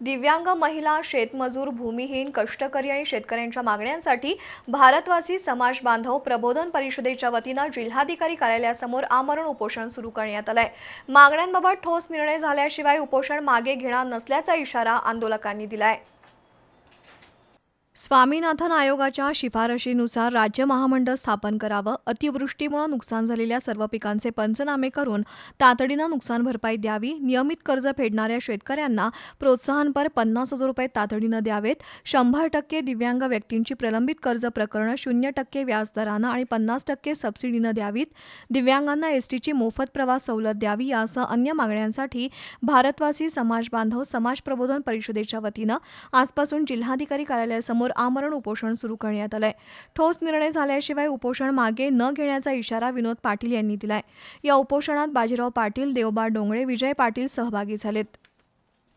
दिव्यांग महिला शेतमजूर भूमिहीन कष्टकरी आणि शेतकऱ्यांच्या मागण्यांसाठी भारतवासी समाज बांधव प्रबोधन परिषदेच्या वतीनं जिल्हाधिकारी कार्यालयासमोर आमरण उपोषण सुरू करण्यात आलंय. मागण्यांबाबत ठोस निर्णय झाल्याशिवाय उपोषण मागे घेणार नसल्याचा इशारा आंदोलकांनी दिलाय. स्वामीनाथन आयोगाच्या शिफारशीनुसार राज्य महामंडळ स्थापन करावं अतिवृष्टीमुळे नुकसान झालेल्या सर्व पिकांचे पंचनामे करून तातडीनं नुकसान भरपाई द्यावी नियमित कर्ज फेडणाऱ्या शेतकऱ्यांना प्रोत्साहनपर पन्नास हजार रुपये तातडीनं द्यावेत शंभर टक्के दिव्यांग व्यक्तींची प्रलंबित कर्ज प्रकरणं शून्य टक्के व्याजदरानं आणि पन्नास टक्के सबसिडीनं द्यावीत दिव्यांगांना एसटीची मोफत प्रवास सवलत द्यावी यासह अन्य मागण्यांसाठी भारतवासी समाज बांधव समाज प्रबोधन परिषदेच्या वतीनं आजपासून जिल्हाधिकारी कार्यालयासमोर आमरण उपोषण सुरू करण्यात आलंय. ठोस निर्णय झाल्याशिवाय उपोषण मागे न घेण्याचा इशारा विनोद पाटील यांनी दिलाय. या उपोषणात बाजीराव पाटील देवबा डोंगळे विजय पाटील सहभागी झालेत.